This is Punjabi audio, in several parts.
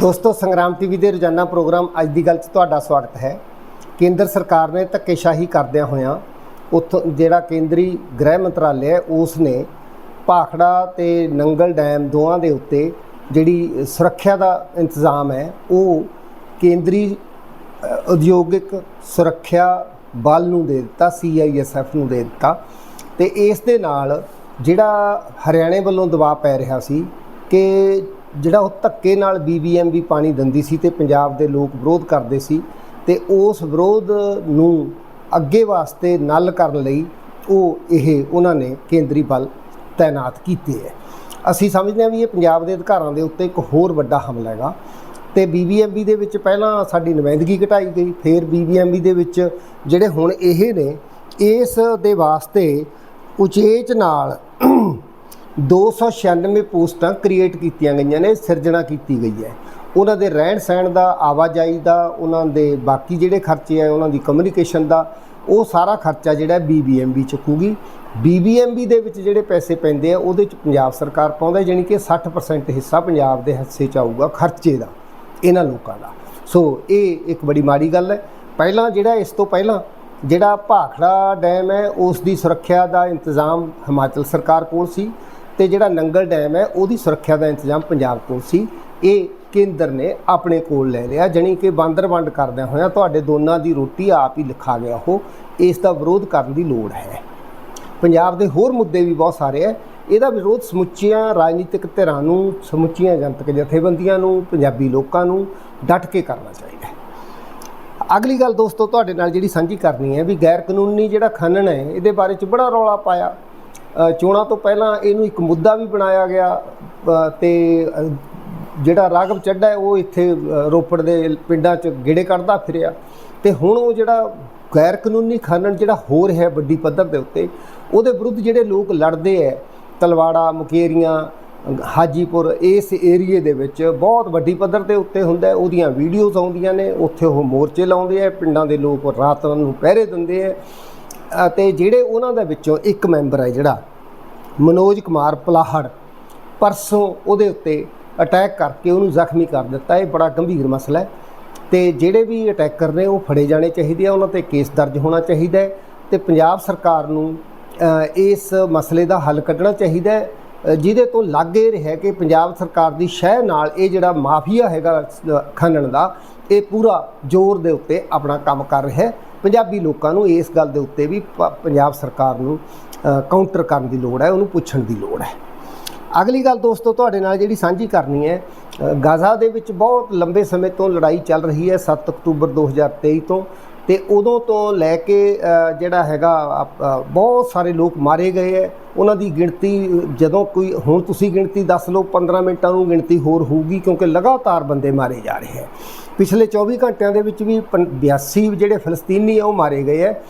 ਦੋਸਤੋ, ਸੰਗਰਾਮ ਟੀਵੀ ਦੇ ਰੋਜ਼ਾਨਾ ਪ੍ਰੋਗਰਾਮ ਅੱਜ ਦੀ ਗੱਲ 'ਚ ਤੁਹਾਡਾ ਸਵਾਗਤ ਹੈ। ਕੇਂਦਰ ਸਰਕਾਰ ਨੇ ਧੱਕੇਸ਼ਾਹੀ ਕਰਦਿਆਂ ਹੋਇਆਂ ਉੱਥੋਂ ਜਿਹੜਾ ਕੇਂਦਰੀ ਗ੍ਰਹਿ ਮੰਤਰਾਲੇ ਹੈ ਉਸ ਨੇ ਭਾਖੜਾ ਤੇ ਨੰਗਲ ਡੈਮ ਦੋਵਾਂ ਦੇ ਉੱਤੇ ਜਿਹੜੀ ਸੁਰੱਖਿਆ ਦਾ ਇੰਤਜ਼ਾਮ ਹੈ, ਉਹ ਕੇਂਦਰੀ ਉਦਯੋਗਿਕ ਸੁਰੱਖਿਆ ਬਲ ਨੂੰ ਦੇ ਦਿੱਤਾ ਸੀਆਈਐਸਐਫ ਨੂੰ ਦੇ ਦਿੱਤਾ। ਤੇ ਇਸ ਦੇ ਨਾਲ ਜਿਹੜਾ ਹਰਿਆਣੇ ਵੱਲੋਂ ਦਬਾਅ ਪੈ ਰਿਹਾ ਸੀ ਕਿ ਜਿਹੜਾ ਉਹ ਧੱਕੇ ਨਾਲ ਬੀਬੀਐਮਬੀ ਪਾਣੀ ਦਿੰਦੀ ਸੀ ਤੇ ਪੰਜਾਬ ਦੇ ਲੋਕ ਵਿਰੋਧ ਕਰਦੇ ਸੀ ਤੇ ਉਸ ਵਿਰੋਧ ਨੂੰ ਅੱਗੇ ਵਾਸਤੇ ਨੱਲ ਕਰਨ ਲਈ ਉਹ ਇਹ ਉਹਨਾਂ ਨੇ ਕੇਂਦਰੀ ਬਲ ਤਾਇਨਾਤ ਕੀਤੇ ਹੈ। ਅਸੀਂ ਸਮਝਦੇ ਹਾਂ ਵੀ ਇਹ ਪੰਜਾਬ ਦੇ ਅਧਿਕਾਰਾਂ ਦੇ ਉੱਤੇ ਇੱਕ ਹੋਰ ਵੱਡਾ ਹਮਲਾ ਹੈਗਾ ਤੇ ਬੀਬੀਐਮਬੀ ਦੇ ਵਿੱਚ ਪਹਿਲਾਂ ਸਾਡੀ ਨੁਮਾਇੰਦਗੀ ਘਟਾਈ ਗਈ, ਫਿਰ ਬੀਬੀਐਮਬੀ ਦੇ ਵਿੱਚ ਜਿਹੜੇ ਹੁਣ ਇਹ ਨੇ, ਇਸ ਦੇ ਵਾਸਤੇ ਉਚੇਚ ਨਾਲ 296 ਪੋਸਟਾਂ ਕ੍ਰੀਏਟ ਕੀਤੀਆਂ ਗਈਆਂ ਨੇ, ਸਿਰਜਣਾ ਕੀਤੀ ਗਈ ਹੈ। ਉਹਨਾਂ ਦੇ ਰਹਿਣ ਸਹਿਣ ਦਾ, ਆਵਾਜਾਈ ਦਾ, ਉਹਨਾਂ ਦੇ ਬਾਕੀ ਜਿਹੜੇ ਖਰਚੇ ਆ, ਉਹਨਾਂ ਦੀ ਕਮਿਊਨੀਕੇਸ਼ਨ ਦਾ, ਉਹ ਸਾਰਾ ਖਰਚਾ ਜਿਹੜਾ ਬੀਬੀਐਮਬੀ ਚੁੱਕੂਗੀ। ਬੀਬੀਐਮਬੀ ਦੇ ਵਿੱਚ ਜਿਹੜੇ ਪੈਸੇ ਪੈਂਦੇ ਆ, ਉਹਦੇ ਚ ਪੰਜਾਬ ਸਰਕਾਰ ਪਾਉਂਦਾ, ਜਾਣੀ ਕਿ 60% ਹਿੱਸਾ ਪੰਜਾਬ ਦੇ ਹਿੱਸੇ ਚ ਆਊਗਾ ਖਰਚੇ ਦਾ, ਇਹਨਾਂ ਲੋਕਾਂ ਦਾ। ਸੋ ਇਹ ਇੱਕ ਬੜੀ ਮਾੜੀ ਗੱਲ ਹੈ। ਪਹਿਲਾਂ ਜਿਹੜਾ, ਇਸ ਤੋਂ ਪਹਿਲਾਂ ਜਿਹੜਾ ਭਾਖੜਾ ਡੈਮ ਹੈ, ਉਸ ਦੀ ਸੁਰੱਖਿਆ ਦਾ ਇੰਤਜ਼ਾਮ ਹਿਮਾਚਲ ਸਰਕਾਰ ਕੋਲ ਸੀ। ਤੇ ਜਿਹੜਾ ਨੰਗਲ ਡੈਮ ਹੈ, ਉਹਦੀ ਸੁਰੱਖਿਆ ਦਾ ਇੰਤਜ਼ਾਮ ਪੰਜਾਬ ਕੋਲ ਸੀ। ਇਹ ਕੇਂਦਰ ਨੇ ਆਪਣੇ ਕੋਲ ਲੈ ਲਿਆ, ਜਣੀ ਕਿ ਬਾਂਦਰ ਵੰਡ ਕਰਦਿਆਂ ਹੋਇਆਂ ਤੁਹਾਡੇ ਦੋਨਾਂ ਦੀ ਰੋਟੀ ਆਪ ਹੀ ਲਿਖਾ ਗਿਆ ਉਹ। ਇਸ ਦਾ ਵਿਰੋਧ ਕਰਨ ਦੀ ਲੋੜ ਹੈ। ਪੰਜਾਬ ਦੇ ਹੋਰ ਮੁੱਦੇ ਵੀ ਬਹੁਤ ਸਾਰੇ ਹੈ। ਇਹਦਾ ਵਿਰੋਧ ਸਮੁੱਚੀਆਂ ਰਾਜਨੀਤਿਕ ਧਿਰਾਂ ਨੂੰ, ਸਮੁੱਚੀਆਂ ਜਨਤਕ ਜਥੇਬੰਦੀਆਂ ਨੂੰ, ਪੰਜਾਬੀ ਲੋਕਾਂ ਨੂੰ ਡਟ ਕੇ ਕਰਨਾ ਚਾਹੀਦਾ ਹੈ। ਅਗਲੀ ਗੱਲ ਦੋਸਤੋ, ਤੁਹਾਡੇ ਨਾਲ ਜਿਹੜੀ ਸਾਂਝੀ ਕਰਨੀ ਹੈ ਵੀ ਗੈਰ ਕਾਨੂੰਨੀ ਜਿਹੜਾ ਖਨਨ ਹੈ, ਇਹਦੇ ਬਾਰੇ ਚ ਬੜਾ ਰੌਲਾ ਪਾਇਆ। ਚੋਣਾਂ ਤੋਂ ਪਹਿਲਾਂ ਇਹਨੂੰ ਇੱਕ ਮੁੱਦਾ ਵੀ ਬਣਾਇਆ ਗਿਆ ਅ, ਤੇ ਜਿਹੜਾ ਰਾਘਵ ਚੱਡਾ ਉਹ ਇੱਥੇ ਰੋਪੜ ਦੇ ਪਿੰਡਾਂ 'ਚ ਗੇੜੇ ਕੱਢਦਾ ਫਿਰਿਆ। ਤੇ ਹੁਣ ਉਹ ਜਿਹੜਾ ਗੈਰ ਕਾਨੂੰਨੀ ਖਨਨ ਜਿਹੜਾ ਹੋ ਰਿਹਾ ਵੱਡੀ ਪੱਧਰ ਦੇ ਉੱਤੇ ਉਹਦੇ ਵਿਰੁੱਧ ਜਿਹੜੇ ਲੋਕ ਲੜਦੇ ਐ ਤਲਵਾੜਾ ਮੁਕੇਰੀਆਂ ਹਾਜੀਪੁਰ ਇਸ ਏਰੀਏ ਦੇ ਵਿੱਚ ਬਹੁਤ ਵੱਡੀ ਪੱਧਰ ਤੇ ਉੱਤੇ ਹੁੰਦਾ ਉਹਦੀਆਂ ਵੀਡੀਓਜ਼ ਆਉਂਦੀਆਂ ਨੇ ਉੱਥੇ ਉਹ ਮੋਰਚੇ ਲਾਉਂਦੇ ਆ ਪਿੰਡਾਂ ਦੇ ਲੋਕ ਰਾਤ ਨੂੰ ਪਹਿਰੇ ਦਿੰਦੇ ਆ ਅਤੇ ਜਿਹੜੇ ਉਹਨਾਂ ਦੇ ਵਿੱਚੋਂ ਇੱਕ ਮੈਂਬਰ ਹੈ ਜਿਹੜਾ, ਮਨੋਜ ਕੁਮਾਰ ਪਲਾਹੜ, ਪਰਸੋਂ ਉਹਦੇ ਉੱਤੇ ਅਟੈਕ ਕਰਕੇ ਉਹਨੂੰ ਜ਼ਖਮੀ ਕਰ ਦਿੱਤਾ। ਇਹ ਬੜਾ ਗੰਭੀਰ ਮਸਲਾ ਹੈ ਤੇ ਜਿਹੜੇ ਵੀ ਅਟੈਕਰ ਨੇ ਉਹ ਫੜੇ ਜਾਣੇ ਚਾਹੀਦੇ ਆ, ਉਹਨਾਂ ਤੇ ਕੇਸ ਦਰਜ ਹੋਣਾ ਚਾਹੀਦਾ ਹੈ ਤੇ ਪੰਜਾਬ ਸਰਕਾਰ ਨੂੰ ਇਸ ਮਸਲੇ ਦਾ ਹੱਲ ਕੱਢਣਾ ਚਾਹੀਦਾ ਹੈ। ਜਿਹਦੇ ਤੋਂ ਲੱਗ ਇਹ ਰਿਹਾ ਕਿ ਪੰਜਾਬ ਸਰਕਾਰ ਦੀ ਸ਼ਹਿ ਨਾਲ ਇਹ ਜਿਹੜਾ ਮਾਫੀਆ ਹੈਗਾ ਸ- ਦਾ, ਇਹ ਪੂਰਾ ਜ਼ੋਰ ਦੇ ਉੱਤੇ ਆਪਣਾ ਕੰਮ ਕਰ ਰਿਹਾ ਹੈ। ਪੰਜਾਬੀ ਲੋਕਾਂ ਨੂੰ ਇਸ ਗੱਲ ਦੇ ਉੱਤੇ ਵੀ ਪ- ਪੰਜਾਬ ਸਰਕਾਰ ਨੂੰ ਕਾਊਂਟਰ ਕਰਨ ਦੀ ਲੋੜ ਹੈ ਉਹਨੂੰ ਪੁੱਛਣ ਦੀ ਲੋੜ ਹੈ। ਅਗਲੀ ਗੱਲ ਦੋਸਤੋ ਤੁਹਾਡੇ ਨਾਲ ਜਿਹੜੀ ਸਾਂਝੀ ਕਰਨੀ ਹੈ ਅ, ਗਾਜ਼ਾ ਦੇ ਵਿੱਚ ਬਹੁਤ ਲੰਬੇ ਸਮੇਂ ਤੋਂ ਲੜਾਈ ਚੱਲ ਰਹੀ ਹੈ 7 ਅਕਤੂਬਰ 2023 ਤੋਂ। ਤੇ ਉਦੋਂ ਤੋਂ ਲੈ ਕੇ ਜਿਹੜਾ ਹੈਗਾ ਬਹੁਤ ਸਾਰੇ ਲੋਕ ਮਾਰੇ ਗਏ ਹੈ। ਉਹਨਾਂ ਦੀ ਗਿਣਤੀ ਜਦੋਂ ਕੋਈ ਹੁਣ ਤੁਸੀਂ ਗਿਣਤੀ ਦੱਸ ਲਓ 15 ਮਿੰਟਾਂ ਨੂੰ ਗਿਣਤੀ ਹੋਰ ਹੋਊਗੀ ਕਿਉਂਕਿ ਲਗਾਤਾਰ ਬੰਦੇ ਮਾਰੇ ਜਾ ਰਹੇ ਹੈ। ਪਿਛਲੇ 24 ਘੰਟਿਆਂ ਦੇ ਵਿੱਚ ਵੀ ਪੰ- 82 ਜਿਹੜੇ ਫਲਸਤੀਨੀ ਆ ਉਹ ਮਾਰੇ ਗਏ ਹੈ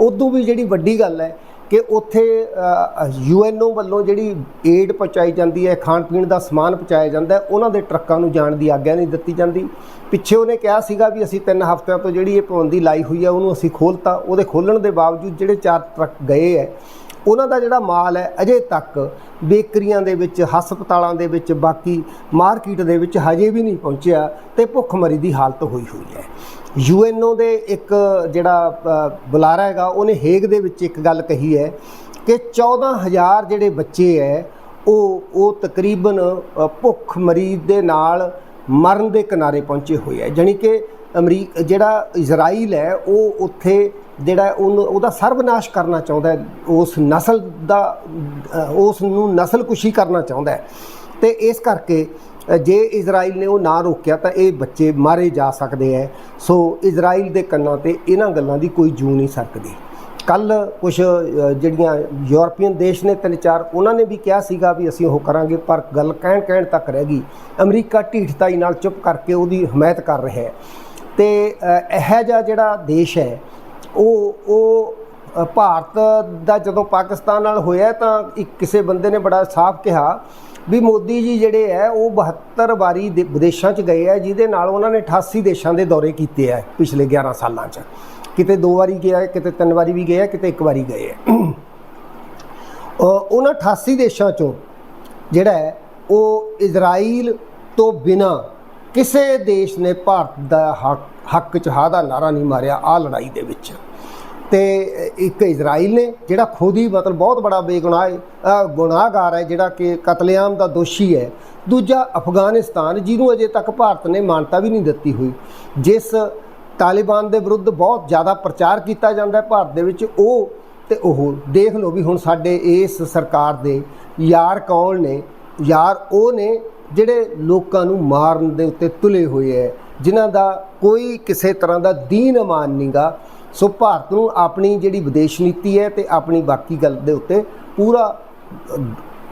ਉਦੋਂ ਵੀ ਜਿਹੜੀ ਵੱਡੀ ਗੱਲ ਹੈ ਕਿ ਉੱਥੇ ਯੂਐਨਓ ਵੱਲੋਂ ਜਿਹੜੀ ਏਡ ਪਹੁੰਚਾਈ ਜਾਂਦੀ ਹੈ, ਖਾਣ ਪੀਣ ਦਾ ਸਮਾਨ ਪਹੁੰਚਾਇਆ ਜਾਂਦਾ ਉਹਨਾਂ ਦੇ ਟਰੱਕਾਂ ਨੂੰ ਜਾਣ ਦੀ ਆਗਿਆ ਨਹੀਂ ਦਿੱਤੀ ਜਾਂਦੀ। ਪਿੱਛੇ ਉਹਨੇ ਕਿਹਾ ਸੀਗਾ ਵੀ ਅਸੀਂ ਤਿੰਨ ਹਫ਼ਤਿਆਂ ਤੋਂ ਜਿਹੜੀ ਇਹ ਪਾਬੰਦੀ ਲਾਈ ਹੋਈ ਹੈ ਉਹਨੂੰ ਅਸੀਂ ਖੋਲਤਾ। ਉਹਦੇ ਖੋਲਣ ਦੇ ਬਾਵਜੂਦ ਜਿਹੜੇ ਚਾਰ ਟਰੱਕ ਗਏ ਹੈ ਉਹਨਾਂ ਦਾ ਜਿਹੜਾ ਮਾਲ ਹੈ ਅਜੇ ਤੱਕ ਬੇਕਰੀਆਂ ਦੇ ਵਿੱਚ ਹਸਪਤਾਲਾਂ ਦੇ ਵਿੱਚ ਬਾਕੀ ਮਾਰਕੀਟ ਦੇ ਵਿੱਚ ਹਜੇ ਵੀ ਨਹੀਂ ਪਹੁੰਚਿਆ ਤੇ ਭੁੱਖਮਰੀ ਦੀ ਹਾਲਤ ਹੋਈ ਹੋਈ ਹੈ। ਯੂਐਨਓ ਦੇ ਇੱਕ ਜਿਹੜਾ ਬੁਲਾਰਾ ਹੈਗਾ ਉਹਨੇ ਹੇਗ ਦੇ ਵਿੱਚ ਇੱਕ ਗੱਲ ਕਹੀ ਹੈ ਕਿ 14000 ਜਿਹੜੇ ਬੱਚੇ ਹੈ ਉਹ ਉਹ ਤਕਰੀਬਨ ਅ, ਭੁੱਖ ਮਰੀਜ਼ ਦੇ ਨਾਲ ਮਰਨ ਦੇ ਕਿਨਾਰੇ ਪਹੁੰਚੇ ਹੋਏ ਹੈ ਜਾਣੀ ਕਿ ਅਮਰੀਕ, ਜਿਹੜਾ ਇਜ਼ਰਾਈਲ ਹੈ, ਉਹ ਉੱਥੇ ਜਿਹੜਾ ਉਹਨੂੰ, ਉਹਦਾ ਸਰਬਨਾਸ਼ ਕਰਨਾ ਚਾਹੁੰਦਾ ਉਸ ਨਸਲ ਦਾ ਉਸ ਨੂੰ ਨਸਲਕੁਸ਼ੀ ਕਰਨਾ ਚਾਹੁੰਦਾ ਹੈ। ਤੇ ਇਸ ਕਰਕੇ ਜੇ ਇਜ਼ਰਾਈਲ ਨੇ ਉਹ ਨਾ ਰੋਕਿਆ, ਤਾਂ ਇਹ ਬੱਚੇ ਮਾਰੇ ਜਾ ਸਕਦੇ ਹੈ। ਸੋ ਇਜ਼ਰਾਈਲ ਦੇ ਕੰਨਾਂ ਤੇ ਇਹਨਾਂ ਗੱਲਾਂ ਦੀ ਕੋਈ ਜੂ ਨਹੀਂ ਸਕਦੀ ਕੱਲ ਕੁਝ ਜਿਹੜੀਆਂ ਯੂਰਪੀਅਨ ਦੇਸ਼ ਨੇ ਤਿੰਨ ਚਾਰ ਉਹਨਾਂ ਨੇ ਵੀ ਕਿਹਾ ਸੀਗਾ ਵੀ ਅਸੀਂ ਉਹ ਕਰਾਂਗੇ ਪਰ ਗੱਲ ਕਹਿਣ ਕਹਿਣ ਤੱਕ ਰਹਿ ਗਈ। ਅਮਰੀਕਾ ਢੀਠਤਾਈ ਨਾਲ ਚੁੱਪ ਕਰਕੇ ਉਹਦੀ ਹਮਾਇਤ ਕਰ ਰਿਹਾ ਹੈ। ਤੇ ਅ, ਇਹੋ ਜਿਹਾ ਜਿਹੜਾ ਦੇਸ਼ ਹੈ ਉਹ ਉਹ ਭਾਰਤ ਦਾ ਜਦੋਂ ਪਾਕਿਸਤਾਨ ਨਾਲ ਹੋਇਆ ਤਾਂ ਇੱਕ ਕਿਸੇ ਬੰਦੇ ਨੇ ਬੜਾ ਸਾਫ਼ ਕਿਹਾ ਵੀ ਮੋਦੀ ਜੀ ਜਿਹੜੇ ਹੈ ਉਹ 72 ਵਾਰੀ ਦੇ- ਵਿਦੇਸ਼ਾਂ 'ਚ ਗਏ ਹੈ ਜਿਹਦੇ ਨਾਲ ਉਹਨਾਂ ਨੇ 88 ਦੇਸ਼ਾਂ ਦੇ ਦੌਰੇ ਕੀਤੇ ਹੈ ਪਿਛਲੇ 11 ਸਾਲਾਂ 'ਚ। ਕਿਤੇ ਦੋ ਵਾਰੀ ਗਿਆ, ਕਿਤੇ ਤਿੰਨ ਵਾਰੀ ਵੀ ਗਿਆ, ਕਿਤੇ ਇੱਕ ਵਾਰੀ ਗਏ ਉਹਨਾਂ 88 ਦੇਸ਼ਾਂ 'ਚੋਂ ਜਿਹੜਾ ਹੈ, ਉਹ ਇਜ਼ਰਾਈਲ ਤੋਂ ਬਿਨਾ ਕਿਸੇ ਦੇਸ਼ ਨੇ ਭਾਰਤ ਦਾ ਹੱਕ ਹੱਕ ਚ ਹਾਂ ਦਾ ਨਾਰਾ ਨਹੀਂ ਮਾਰਿਆ ਆ ਲੜਾਈ ਦੇ ਵਿੱਚ। ਤੇ ਇੱਕ ਇਜ਼ਰਾਈਲ ਨੇ ਜਿਹੜਾ ਖੁਦ ਹੀ ਮਤਲਬ ਬਹੁਤ ਬੜਾ ਬੇਗੁਨਾਹ ਹੈ ਗੁਨਾਹਗਾਰ ਹੈ, ਜਿਹੜਾ ਕਿ ਕਤਲੇਆਮ ਦਾ ਦੋਸ਼ੀ ਹੈ। ਦੂਜਾ ਅਫਗਾਨਿਸਤਾਨ, ਜਿਹਨੂੰ ਅਜੇ ਤੱਕ ਭਾਰਤ ਨੇ ਮਾਨਤਾ ਵੀ ਨਹੀਂ ਦਿੱਤੀ ਹੋਈ, ਜਿਸ ਤਾਲਿਬਾਨ ਦੇ ਵਿਰੁੱਧ ਬਹੁਤ ਜ਼ਿਆਦਾ ਪ੍ਰਚਾਰ ਕੀਤਾ ਜਾਂਦਾ ਭਾਰਤ ਦੇ ਵਿੱਚ। ਉਹ ਤੇ ਉਹ, ਦੇਖ ਲਓ ਵੀ ਹੁਣ ਸਾਡੇ ਇਸ ਸਰਕਾਰ ਦੇ ਯਾਰ ਕੌਣ ਨੇ? ਯਾਰ ਉਹ ਨੇ ਜਿਹੜੇ ਲੋਕਾਂ ਨੂੰ ਮਾਰਨ ਦੇ ਉੱਤੇ ਤੁਲੇ ਹੋਏ ਹੈ, ਜਿਨ੍ਹਾਂ ਦਾ ਕੋਈ ਕਿਸੇ ਤਰ੍ਹਾਂ ਦਾ ਦੀਨ ਇਮਾਨ ਨਹੀਂਗਾ ਸੋ ਭਾਰਤ ਨੂੰ ਆਪਣੀ ਜਿਹੜੀ ਵਿਦੇਸ਼ ਨੀਤੀ ਹੈ ਤੇ ਆਪਣੀ ਬਾਕੀ ਗੱਲ ਦੇ ਉੱਤੇ ਪੂਰਾ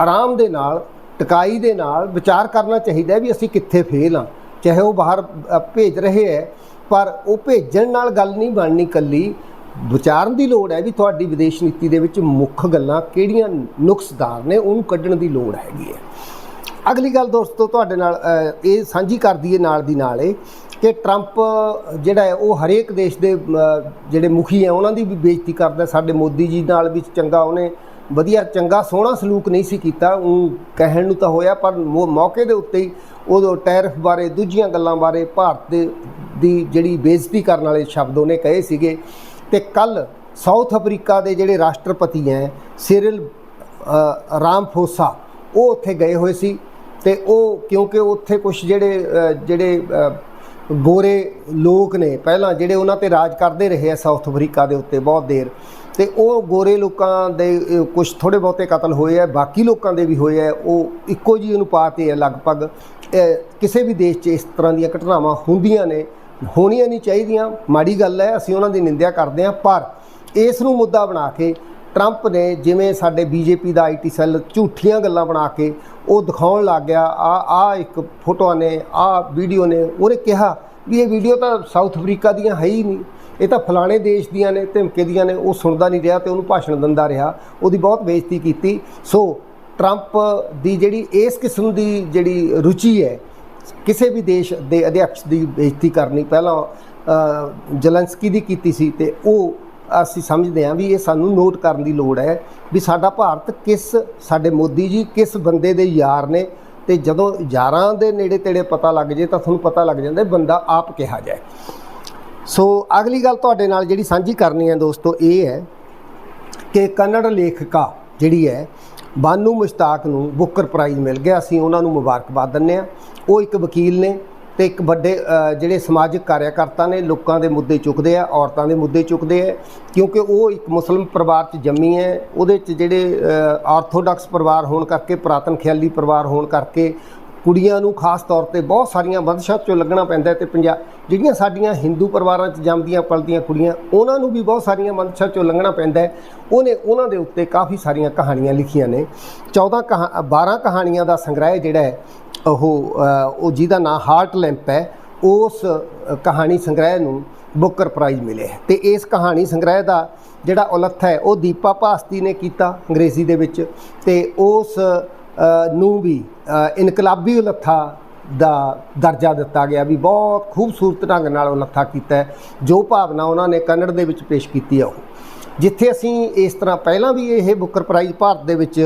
ਆਰਾਮ ਦੇ ਨਾਲ, ਟਿਕਾਈ ਦੇ ਨਾਲ ਵਿਚਾਰ ਕਰਨਾ ਚਾਹੀਦਾ ਵੀ ਅਸੀਂ ਕਿੱਥੇ ਫੇਲ ਹਾਂ। ਚਾਹੇ ਉਹ ਬਾਹਰ ਭੇਜ ਰਹੇ ਹੈ ਪਰ ਉਹ ਭੇਜਣ ਨਾਲ ਗੱਲ ਨਹੀਂ ਬਣਨੀ ਕੱਲੀ। ਵਿਚਾਰਨ ਦੀ ਲੋੜ ਹੈ ਵੀ ਤੁਹਾਡੀ ਵਿਦੇਸ਼ ਨੀਤੀ ਦੇ ਵਿੱਚ ਮੁੱਖ ਗੱਲਾਂ ਕਿਹੜੀਆਂ ਨੁਕਸਦਾਰ ਨੇ, ਉਹਨੂੰ ਕੱਢਣ ਦੀ ਲੋੜ ਹੈਗੀ ਹੈ। ਅਗਲੀ ਗੱਲ ਦੋਸਤੋ, ਤੁਹਾਡੇ ਨਾਲ ਇਹ ਸਾਂਝੀ ਕਰਦੀ ਹੈ ਨਾਲ ਦੀ ਨਾਲ ਇਹ ਕਿ ਟਰੰਪ ਜਿਹੜਾ ਹੈ, ਉਹ ਹਰੇਕ ਦੇਸ਼ ਦੇ ਜਿਹੜੇ ਮੁਖੀ ਹੈ, ਉਹਨਾਂ ਦੀ ਵੀ ਬੇਇੱਜ਼ਤੀ ਕਰਦਾ ਸਾਡੇ ਮੋਦੀ ਜੀ ਨਾਲ ਵੀ ਚੰਗਾ, ਉਹਨੇ ਵਧੀਆ, ਚੰਗਾ, ਸੋਹਣਾ ਸਲੂਕ ਨਹੀਂ ਸੀ ਕੀਤਾ। ਉਹ ਕਹਿਣ ਨੂੰ ਤਾਂ ਹੋਇਆ, ਪਰ ਮੌਕੇ ਦੇ ਉੱਤੇ ਹੀ ਉਦੋਂ ਟੈਰਿਫ ਬਾਰੇ, ਦੂਜੀਆਂ ਗੱਲਾਂ ਬਾਰੇ ਭਾਰਤ ਦੇ ਦੀ ਜਿਹੜੀ ਬੇਇੱਜ਼ਤੀ ਕਰਨ ਵਾਲੇ ਸ਼ਬਦ ਉਹਨੇ ਕਹੇ ਸੀਗੇ। ਤੇ ਕੱਲ ਸਾਊਥ ਅਫਰੀਕਾ ਦੇ ਜਿਹੜੇ ਰਾਸ਼ਟਰਪਤੀ ਹੈ, ਸਿਰਿਲ ਰਾਮਫੋਸਾ, ਉਹ ਉੱਥੇ ਗਏ ਹੋਏ ਸੀ। ਤੇ ਉਹ ਕਿਉਂਕਿ ਉੱਥੇ ਕੁਝ ਜਿਹੜੇ ਜਿਹੜੇ ਗੋਰੇ ਲੋਕ ਨੇ, ਪਹਿਲਾਂ ਜਿਹੜੇ ਉਹਨਾਂ ਤੇ ਰਾਜ ਕਰਦੇ ਰਹੇ ਆ ਸਾਊਥ ਅਫਰੀਕਾ ਦੇ ਉੱਤੇ ਬਹੁਤ ਦੇਰ। ਤੇ ਉਹ ਗੋਰੇ ਲੋਕਾਂ ਦੇ ਕੁਝ ਥੋੜੇ ਬਹੁਤੇ ਕਤਲ ਹੋਏ ਆ, ਬਾਕੀ ਲੋਕਾਂ ਦੇ ਵੀ ਹੋਏ ਆ, ਉਹ ਇੱਕੋ ਜਿਹੀ ਅਨੁਪਾਤ ਹੈ ਲਗਭਗ। ਕਿਸੇ ਵੀ ਦੇਸ਼ 'ਚ ਇਸ ਤਰ੍ਹਾਂ ਦੀਆਂ ਘਟਨਾਵਾਂ ਹੁੰਦੀਆਂ ਨੇ ਹੋਣੀਆਂ ਨਹੀਂ ਚਾਹੀਦੀਆਂ। ਮਾੜੀ ਗੱਲ ਹੈ, ਅਸੀਂ ਉਹਨਾਂ ਦੀ ਨਿੰਦਿਆ ਕਰਦੇ ਹਾਂ, ਪਰ ਇਸ ਨੂੰ ਮੁੱਦਾ ਬਣਾ ਕੇ ਟਰੰਪ ਨੇ ਜਿਵੇਂ ਸਾਡੇ ਬੀਜੇਪੀ ਦਾ ਆਈਟੀ ਸੈੱਲ ਝੂਠੀਆਂ ਗੱਲਾਂ ਬਣਾ ਕੇ ਉਹ ਦਿਖਾਉਣ ਲੱਗ ਗਿਆ। ਆ ਆ ਇੱਕ ਫੋਟੋਆਂ ਨੇ, ਆ ਵੀਡੀਓ ਨੇ, ਉਹਨੇ ਕਿਹਾ ਵੀ ਇਹ ਵੀਡੀਓ ਤਾਂ ਸਾਊਥ ਅਫਰੀਕਾ ਦੀਆਂ ਹੈ ਹੀ ਨਹੀਂ। ਇਹ ਤਾਂ ਫਲਾਣੇ ਦੇਸ਼ ਦੀਆਂ ਨੇ, ਧਮਕੇ ਦੀਆਂ ਨੇ, ਉਹ ਸੁਣਦਾ ਨਹੀਂ ਰਿਹਾ ਤੇ ਉਹਨੂੰ ਭਾਸ਼ਣ ਦਿੰਦਾ ਰਿਹਾ। ਉਹਦੀ ਬਹੁਤ ਬੇਇੱਜ਼ਤੀ ਕੀਤੀ। ਸੋ ਟਰੰਪ ਦੀ ਜਿਹੜੀ ਇਸ ਕਿਸਮ ਦੀ ਜਿਹੜੀ ਰੁਚੀ ਹੈ ਕਿਸੇ ਵੀ ਦੇਸ਼ ਦੇ ਅਧਿਕਸ਼ ਦੀ ਬੇਇੱਜ਼ਤੀ ਕਰਨੀ, ਪਹਿਲਾਂ ਜਲੰਸਕੀ ਦੀ ਕੀਤੀ ਸੀ ਤੇ ਉਹ ਅਸੀਂ ਸਮਝਦੇ ਹਾਂ ਵੀ ਇਹ ਸਾਨੂੰ ਨੋਟ ਕਰਨ ਦੀ ਲੋੜ ਹੈ ਵੀ ਸਾਡਾ ਭਾਰਤ ਕਿਸ, ਸਾਡੇ ਮੋਦੀ ਜੀ ਕਿਸ ਬੰਦੇ ਦੇ ਯਾਰ ਨੇ ਤੇ ਜਦੋਂ ਯਾਰਾਂ ਦੇ ਨੇੜੇ ਤੇੜੇ ਪਤਾ ਲੱਗ ਜੇ ਤਾਂ ਤੁਹਾਨੂੰ ਪਤਾ ਲੱਗ ਜਾਂਦਾ ਬੰਦਾ ਆਪ ਕਿਹਾ ਜਾਏ। ਸੋ ਅਗਲੀ ਗੱਲ ਤੁਹਾਡੇ ਨਾਲ ਜਿਹੜੀ ਸਾਂਝੀ ਕਰਨੀ ਹੈ ਦੋਸਤੋ ਇਹ ਹੈ ਕਿ ਕੰਨੜ ਲੇਖਕਾ ਜਿਹੜੀ ਹੈ, ਬਾਨੂ ਮੁਸ਼ਤਾਕ ਨੂੰ ਬੁੱਕਰ ਪ੍ਰਾਈਜ਼ ਮਿਲ ਗਿਆ। ਅਸੀਂ ਉਹਨਾਂ ਨੂੰ ਮੁਬਾਰਕਬਾਦ ਦਿੰਦੇ ਆ ਉਹ ਇੱਕ ਵਕੀਲ ਨੇ ਤੇ ਇੱਕ ਵੱਡੇ ਜਿਹੜੇ ਸਮਾਜਿਕ ਕਾਰਿਆਕਰਤਾ ਨੇ ਲੋਕਾਂ ਦੇ ਮੁੱਦੇ ਚੁੱਕਦੇ ਆ ਔਰਤਾਂ ਦੇ ਮੁੱਦੇ ਚੁੱਕਦੇ ਆ ਕਿਉਂਕਿ ਉਹ ਇੱਕ ਮੁਸਲਮ ਪਰਿਵਾਰ 'ਚ ਜੰਮੀ ਹੈ ਉਹਦੇ 'ਚ ਜਿਹੜੇ ਅ, ਆਰਥੋਡਾਕਸ ਪਰਿਵਾਰ ਹੋਣ ਕਰਕੇ ਪੁਰਾਤਨ ਖਿਆਲੀ ਪਰਿਵਾਰ ਹੋਣ ਕਰਕੇ ਕੁੜੀਆਂ ਨੂੰ ਖਾਸ ਤੌਰ ਤੇ ਬਹੁਤ ਸਾਰੀਆਂ ਬੰਦਸ਼ਾਂ 'ਚੋਂ ਲੱਗਣਾ ਪੈਂਦਾ ਹੈ ਤੇ ਪੰਜਾਬ ਜਿਹੜੀਆਂ ਸਾਡੀਆਂ ਹਿੰਦੂ ਪਰਿਵਾਰਾਂ 'ਚ ਜੰਮਦੀਆਂ ਪਲਦੀਆਂ ਕੁੜੀਆਂ ਉਹਨਾਂ ਨੂੰ ਵੀ ਬਹੁਤ ਸਾਰੀਆਂ ਬੰਦਸ਼ਾਂ 'ਚੋਂ ਲੰਘਣਾ ਪੈਂਦਾ ਉਹਨੇ ਉਹਨਾਂ ਦੇ ਉੱਤੇ ਕਾਫੀ ਸਾਰੀਆਂ ਕਹਾਣੀਆਂ ਲਿਖੀਆਂ ਨੇ। 14 ਕਹਾ 12 ਕਹਾਣੀਆਂ ਦਾ ਸੰਗ੍ਰਹਿ ਜਿਹੜਾ ਹੈ ਉਹ ਉਹ ਜਿਹਦਾ ਨਾਂ ਹਾਰਟ ਲੈਂਪ ਹੈ, ਉਸ ਕਹਾਣੀ ਸੰਗ੍ਰਹਿ ਨੂੰ ਬੁੱਕਰ ਪ੍ਰਾਈਜ਼ ਮਿਲਿਆ ਹੈ। ਤੇ ਇਸ ਕਹਾਣੀ ਸੰਗ੍ਰਹਿ ਦਾ ਜਿਹੜਾ ਉਲੱਥ ਹੈ, ਉਹ ਦੀਪਾ ਭਾਸਤੀ ਨੇ ਕੀਤਾ ਅੰਗਰੇਜ਼ੀ ਦੇ ਵਿੱਚ ਤੇ ਉਸ ਨੂੰ ਵੀ ਇਨਕਲਾਬੀ ਉਲੱਥਾ ਦਾ ਦਰਜਾ ਦਿੱਤਾ ਗਿਆ ਵੀ ਬਹੁਤ ਖੂਬਸੂਰਤ ਢੰਗ ਨਾਲ ਉਲੱਥਾ ਕੀਤਾ ਜੋ ਭਾਵਨਾ ਉਹਨਾਂ ਨੇ ਕੰਨੜ ਦੇ ਵਿੱਚ ਪੇਸ਼ ਕੀਤੀ ਆ ਉਹ। ਜਿੱਥੇ ਅਸੀਂ ਇਸ ਤਰ੍ਹਾਂ ਪਹਿਲਾਂ ਵੀ ਇਹ ਬੁੱਕਰ ਪ੍ਰਾਈਜ਼ ਭਾਰਤ ਦੇ ਵਿੱਚ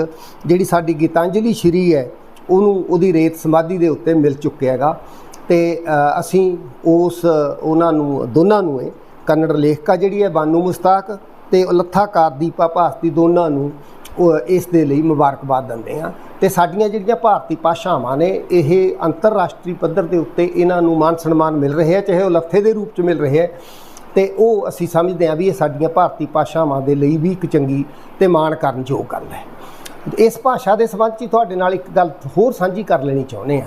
ਜਿਹੜੀ ਸਾਡੀ ਗੀਤਾਂਜਲੀ ਸ਼੍ਰੀ ਹੈ ਉਹਨੂੰ ਉਹਦੀ ਰੇਤ ਸਮਾਧੀ ਦੇ ਉੱਤੇ ਮਿਲ ਚੁੱਕਿਆ ਹੈਗਾ। ਤੇ ਅਸੀਂ ਉਸ, ਉਹਨਾਂ ਨੂੰ, ਦੋਨਾਂ ਨੂੰ ਇਹ ਕੰਨੜ ਲੇਖਕਾ ਜਿਹੜੀ ਹੈ, ਬਾਨੂ ਮੁਸਤਾਕ ਤੇ ਉਲੱਥਾਕਾਰ ਦੀਪਾ ਭਾਸਤੀ ਦੋਨਾਂ ਨੂੰ ਇਸ ਦੇ ਲਈ ਮੁਬਾਰਕਬਾਦ ਦਿੰਦੇ ਹਾਂ। ਤੇ ਸਾਡੀਆਂ ਜਿਹੜੀਆਂ ਭਾਰਤੀ ਭਾਸ਼ਾਵਾਂ ਨੇ, ਇਹ ਅੰਤਰਰਾਸ਼ਟਰੀ ਪੱਧਰ ਦੇ ਉੱਤੇ ਇਹਨਾਂ ਨੂੰ ਮਾਨ ਸਨਮਾਨ ਮਿਲ ਰਿਹਾ ਚਾਹੇ ਉਹ ਲੱਥੇ ਦੇ ਰੂਪ 'ਚ ਮਿਲ ਰਿਹਾ ਤੇ ਉਹ ਅਸੀਂ ਸਮਝਦੇ ਹਾਂ ਵੀ ਇਹ ਸਾਡੀਆਂ ਭਾਰਤੀ ਭਾਸ਼ਾਵਾਂ ਦੇ ਲਈ ਵੀ ਇੱਕ ਚੰਗੀ ਤੇ ਮਾਣ ਕਰਨ ਯੋਗ ਗੱਲ ਹੈ। ਇਸ ਭਾਸ਼ਾ ਦੇ ਸੰਬੰਧ 'ਚ ਤੁਹਾਡੇ ਨਾਲ ਇੱਕ ਗੱਲ ਹੋਰ ਸਾਂਝੀ ਕਰ ਲੈਣੀ ਚਾਹੁੰਦੇ ਆ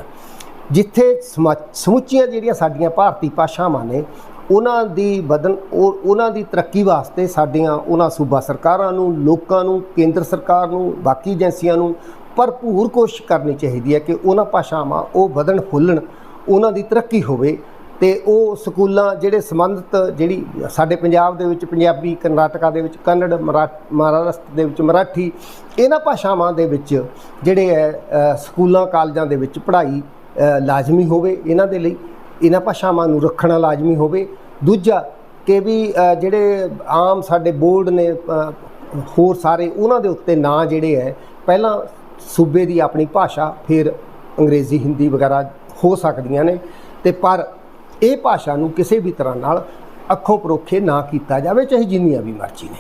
ਜਿੱਥੇ ਸਮਾ- ਸਮੁੱਚੀਆਂ ਜਿਹੜੀਆਂ ਸਾਡੀਆਂ ਭਾਰਤੀ ਭਾਸ਼ਾਵਾਂ ਨੇ, ਉਹਨਾਂ ਦੀ ਬਦਨ ਉਹ- ਉਹਨਾਂ ਦੀ ਤਰੱਕੀ ਵਾਸਤੇ ਸਾਡੀਆਂ ਉਹਨਾਂ ਸੂਬਾ ਸਰਕਾਰਾਂ ਨੂੰ, ਲੋਕਾਂ ਨੂੰ, ਕੇਂਦਰ ਸਰਕਾਰ ਨੂੰ, ਬਾਕੀ ਏਜੰਸੀਆਂ ਨੂੰ ਭਰਪੂਰ ਕੋਸ਼ਿਸ਼ ਕਰਨੀ ਚਾਹੀਦੀ ਹੈ ਕਿ ਉਹਨਾਂ ਭਾਸ਼ਾਵਾਂ ਉਹ ਵਧਣ, ਫੁੱਲਣ, ਉਹਨਾਂ ਦੀ ਤਰੱਕੀ ਹੋਵੇ। ਤੇ ਉਹ ਸਕੂਲਾਂ ਜਿਹੜੇ ਸੰਬੰਧਿਤ ਜਿਹੜੀ ਸਾਡੇ ਪੰਜਾਬ ਦੇ ਵਿੱਚ ਪੰਜਾਬੀ ਕਰਨਾਟਕਾ ਦੇ ਵਿੱਚ ਕੰਨੜ, ਮਰਾ- ਮਹਾਰਾਸ਼ਟਰ ਦੇ ਵਿੱਚ ਮਰਾਠੀ, ਇਹਨਾਂ ਭਾਸ਼ਾਵਾਂ ਦੇ ਵਿੱਚ ਜਿਹੜੇ ਹੈ ਸਕੂਲਾਂ, ਕਾਲਜਾਂ ਦੇ ਵਿੱਚ ਪੜ੍ਹਾਈ ਲਾਜ਼ਮੀ ਹੋਵੇ ਇਹਨਾਂ ਦੇ ਲਈ, ਇਹਨਾਂ ਭਾਸ਼ਾਵਾਂ ਨੂੰ ਰੱਖਣਾ ਲਾਜ਼ਮੀ ਹੋਵੇ। ਦੂਜਾ ਕਿ ਵੀ ਜਿਹੜੇ ਆਮ ਸਾਡੇ ਬੋਰਡ ਨੇ ਹੋਰ ਸਾਰੇ ਉਹਨਾਂ ਦੇ ਉੱਤੇ ਨਾਂ ਜਿਹੜੇ ਹੈ ਪਹਿਲਾਂ ਸੂਬੇ ਦੀ ਆਪਣੀ ਭਾਸ਼ਾ, ਫਿਰ ਅੰਗਰੇਜ਼ੀ, ਹਿੰਦੀ ਵਗੈਰਾ ਹੋ ਸਕਦੀਆਂ ਨੇ। ਤੇ ਪਰ ਇਹ ਭਾਸ਼ਾ ਨੂੰ ਕਿਸੇ ਵੀ ਤਰ੍ਹਾਂ ਨਾਲ ਅੱਖੋਂ ਪਰੋਖੇ ਨਾ ਕੀਤਾ ਜਾਵੇ, ਚਾਹੇ ਜਿੰਨੀਆਂ ਵੀ ਮਰਜ਼ੀ ਨੇ।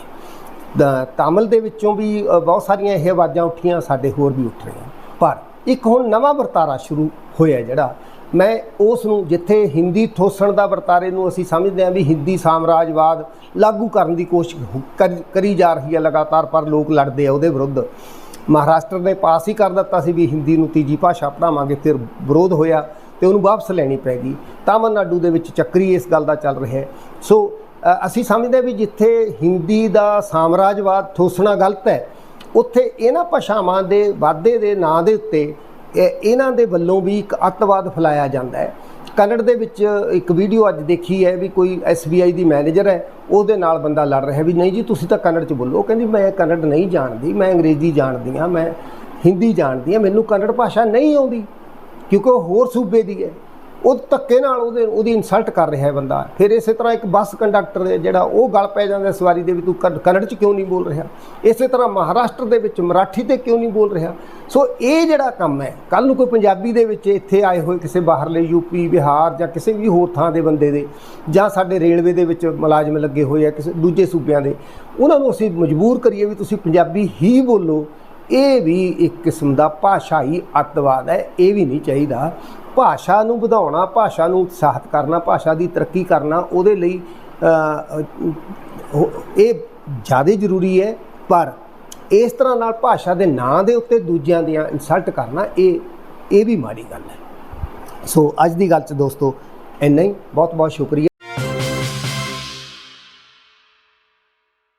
ਤਾਮਿਲ ਦੇ ਵਿੱਚੋਂ ਵੀ ਬਹੁਤ ਸਾਰੀਆਂ ਇਹ ਆਵਾਜ਼ਾਂ ਉੱਠੀਆਂ, ਸਾਡੇ ਹੋਰ ਵੀ ਉੱਠ ਰਹੀਆਂ। ਪਰ ਇੱਕ ਹੁਣ ਨਵਾਂ ਵਰਤਾਰਾ ਸ਼ੁਰੂ ਹੋਇਆ ਜਿਹੜਾ, ਮੈਂ ਉਸ ਨੂੰ ਜਿੱਥੇ ਹਿੰਦੀ ਠੋਸਣ ਦਾ ਵਰਤਾਰੇ ਨੂੰ ਅਸੀਂ ਸਮਝਦੇ ਹਾਂ ਵੀ ਹਿੰਦੀ ਸਾਮਰਾਜਵਾਦ ਲਾਗੂ ਕਰਨ ਦੀ ਕੋਸ਼ਿਸ਼ ਕਰ- ਕਰੀ ਜਾ ਰਹੀ ਹੈ ਲਗਾਤਾਰ, ਪਰ ਲੋਕ ਲੜਦੇ ਆ ਉਹਦੇ ਵਿਰੁੱਧ। ਮਹਾਰਾਸ਼ਟਰ ਨੇ ਪਾਸ ਹੀ ਕਰ ਦਿੱਤਾ ਸੀ ਵੀ ਹਿੰਦੀ ਨੂੰ ਤੀਜੀ ਭਾਸ਼ਾ ਪੜਾਵਾਂਗੇ ਫਿਰ ਵਿਰੋਧ ਹੋਇਆ। ਤੇ ਉਹਨੂੰ ਵਾਪਸ ਲੈਣੀ ਪੈ ਤਾਮਿਲਨਾਡੂ ਦੇ ਵਿੱਚ ਚੱਕਰੀ ਇਸ ਗੱਲ ਦਾ ਚੱਲ ਰਿਹਾ ਸੋ ਅਸੀਂ ਸਮਝਦੇ ਵੀ ਜਿੱਥੇ ਹਿੰਦੀ ਦਾ ਸਾਮਰਾਜਵਾਦ ਠੋਸਣਾ ਗਲਤ ਹੈ, ਉੱਥੇ ਇਹਨਾਂ ਭਾਸ਼ਾਵਾਂ ਦੇ ਵਾਧੇ ਦੇ ਨਾਂ ਦੇ ਉੱਤੇ ਇਹਨਾਂ ਦੇ ਵੱਲੋਂ ਵੀ ਇੱਕ ਅੱਤਵਾਦ ਫੈਲਾਇਆ ਜਾਂਦਾ ਹੈ। ਕਨੜ ਦੇ ਵਿੱਚ ਇੱਕ ਵੀਡੀਓ ਅੱਜ ਦੇਖੀ ਹੈ ਵੀ ਕੋਈ SBI ਦੀ ਮੈਨੇਜਰ ਹੈ, ਉਹਦੇ ਨਾਲ ਬੰਦਾ ਲੜ ਰਿਹਾ ਵੀ ਨਹੀਂ ਜੀ, ਤੁਸੀਂ ਤਾਂ ਕਨੜ ਚ ਬੋਲੋ। ਕਹਿੰਦੀ, ਮੈਂ ਕਨੜ ਨਹੀਂ ਜਾਣਦੀ, ਮੈਂ ਅੰਗਰੇਜ਼ੀ ਜਾਣਦੀ ਹਾਂ, ਮੈਂ ਹਿੰਦੀ ਜਾਣਦੀ ਹਾਂ, ਮੈਨੂੰ ਕਨੜ ਭਾਸ਼ਾ ਨਹੀਂ ਆਉਂਦੀ। ਕਿਉਂਕਿ ਉਹ ਹੋਰ ਸੂਬੇ ਦੀ ਹੈ। ਉਹ ਧੱਕੇ ਨਾਲ ਉਹਦੇ ਉਹਦੀ ਇਨਸਲਟ ਕਰ ਰਿਹਾ ਹੈ ਬੰਦਾ। ਫਿਰ ਇਸੇ ਤਰ੍ਹਾਂ ਇੱਕ ਬੱਸ ਕੰਡਕਟਰ ਹੈ ਜਿਹੜਾ ਉਹ ਗਲ ਪੈ ਜਾਂਦਾ ਸਵਾਰੀ ਦੇ ਵੀ ਤੂੰ ਕਨੜ ਚ ਕਿਉਂ ਨਹੀਂ ਬੋਲ ਰਿਹਾ? ਇਸੇ ਤਰ੍ਹਾਂ ਮਹਾਰਾਸ਼ਟਰ ਦੇ ਵਿੱਚ ਮਰਾਠੀ ਤੇ ਕਿਉਂ ਨਹੀਂ ਬੋਲ ਰਿਹਾ? ਸੋ ਇਹ ਜਿਹੜਾ ਕੰਮ ਹੈ ਕੱਲ ਨੂੰ ਕੋਈ ਪੰਜਾਬੀ ਦੇ ਵਿੱਚ ਇੱਥੇ ਆਏ ਹੋਏ ਕਿਸੇ ਬਾਹਰਲੇ ਯੂਪੀ ਬਿਹਾਰ ਜਾਂ ਕਿਸੇ ਵੀ ਹੋਰ ਥਾਂ ਦੇ ਬੰਦੇ ਦੇ ਜਾਂ ਸਾਡੇ ਰੇਲਵੇ ਦੇ ਵਿੱਚ ਮੁਲਾਜ਼ਮ ਲੱਗੇ ਹੋਏ ਆ ਕਿਸੇ ਦੂਜੇ ਸੂਬਿਆਂ ਦੇ, ਉਹਨਾਂ ਨੂੰ ਅਸੀਂ ਮਜਬੂਰ ਕਰੀਏ ਵੀ ਤੁਸੀਂ ਪੰਜਾਬੀ ਹੀ ਬੋਲੋ। ਇਹ ਵੀ ਇੱਕ ਕਿਸਮ ਦਾ ਭਾਸ਼ਾਈ ਅੱਤਵਾਦ ਹੈ, ਇਹ ਵੀ ਨਹੀਂ ਚਾਹੀਦਾ। ਭਾਸ਼ਾ ਨੂੰ ਵਧਾਉਣਾ, ਭਾਸ਼ਾ ਨੂੰ ਉਤਸ਼ਾਹਿਤ ਕਰਨਾ, ਭਾਸ਼ਾ ਦੀ ਤਰੱਕੀ ਕਰਨਾ, ਉਹਦੇ ਲਈ ਇਹ ਜ਼ਿਆਦਾ ਜ਼ਰੂਰੀ ਹੈ। ਪਰ ਇਸ ਤਰ੍ਹਾਂ ਨਾਲ ਭਾਸ਼ਾ ਦੇ ਨਾਂ ਦੇ ਉੱਤੇ ਦੂਜਿਆਂ ਦੀਆਂ ਇਨਸਲਟ ਕਰਨਾ, ਇਹ ਇਹ ਵੀ ਮਾੜੀ ਗੱਲ ਹੈ। ਸੋ ਅੱਜ ਦੀ ਗੱਲ 'ਚ ਦੋਸਤੋ, ਇੰਨਾ ਹੀ। ਬਹੁਤ ਬਹੁਤ ਸ਼ੁਕਰੀਆ।